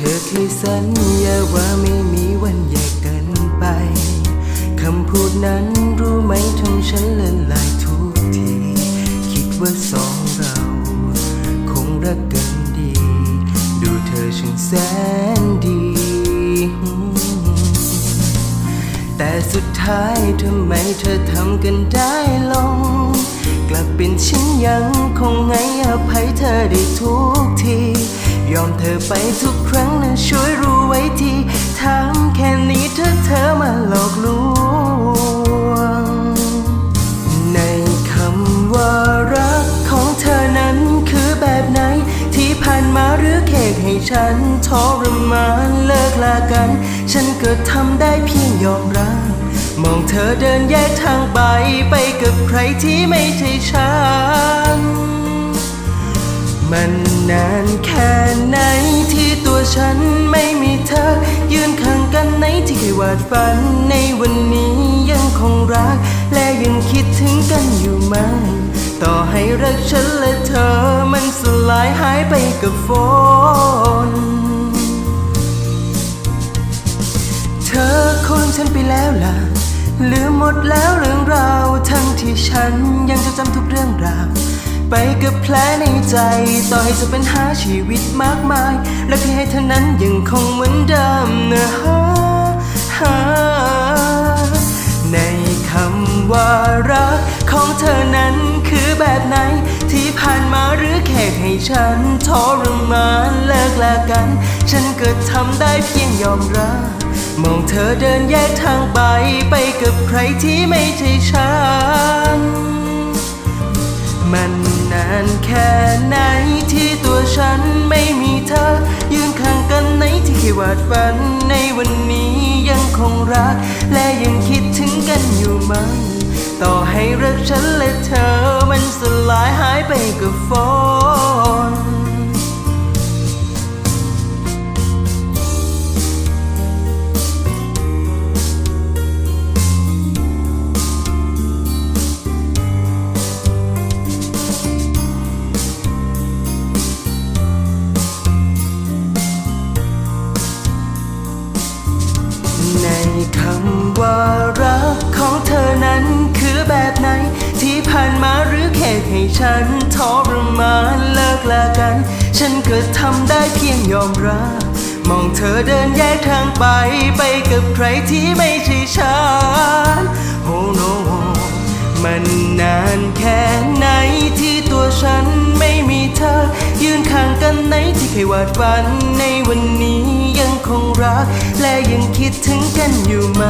ธอเคยสัญญาว่าไม่มีวันแยกกันไป คำพูดนั้นรู้ไหมทำฉันละลายทุกที คิดว่าสองเรา คงรักกันดี ดูเธอช่างแสนดี แต่สุดท้ายทำไมเธอทำกันได้ลง กลับเป็นฉันยังคงให้อภัยเธอได้ เธอไปทุกครั้งนะช่วยรู้ไว้ทีถามแค่นี้เธอเธอมาหลอกลวง ในคำว่ารักของเธอนั้นคือแบบไหน ที่ผ่านมาหรือแค่ให้ฉันทรมานเลิกลากัน ฉันก็ทำได้เพียงยอมรับมองเธอเดินแยกทางไปไปกับใครที่ไม่ใช่ฉัน มันนานแค่ไหนที่ตัวฉันไม่มีเธอ ยืนข้างกันในที่เคยวาดฝัน ในวันนี้ยังคงรัก และยังคิดถึงกันอยู่ไหม ต่อให้รักฉันและเธอมันสลายหายไปกับฝนเธอคนฉันไปแล้วล่ะลืมหมดแล้วเรื่องราว ทั้งที่ฉันยังจะจำทุกเรื่องราว ไปกับแผลในใจ ต่อให้จะเป็นหาชีวิตมากมาย และที่ให้เธอนั้นยังคงเหมือนเดิมนะฮะฮะในคำว่ารักของเธอนั้นคือแบบไหน ที่ผ่านมาหรือแค่ให้ฉันทรมานเลิกลากัน ฉันก็ทำได้เพียงยอมรับมองเธอเดินแยกทางไปไปกับใครที่ไม่ใช่ฉัน มันนานแค่ไหนที่ตัวฉันไม่มีเธอ ยืนข้างกันในที่เคยวาดฝัน ในวันนี้ยังคงรัก และยังคิดถึงกันอยู่มั้งต่อให้รักฉันและเธอมันสลายหายไปกับฝน นั้นคือแบบไหน ที่ผ่านมาหรือแค่ให้ฉันทรมานเลิกลากัน ฉันก็ทำได้เพียงยอมรับ มองเธอเดินแยกทางไปไปกับใครที่ไม่ใช่ฉัน Oh no มันนานแค่ไหนที่ตัวฉันไม่มีเธอ ยืนข้างกันในที่เคยวาดฝันในวันนี้ยังคงรัก และยังคิดถึงกันอยู่ไหม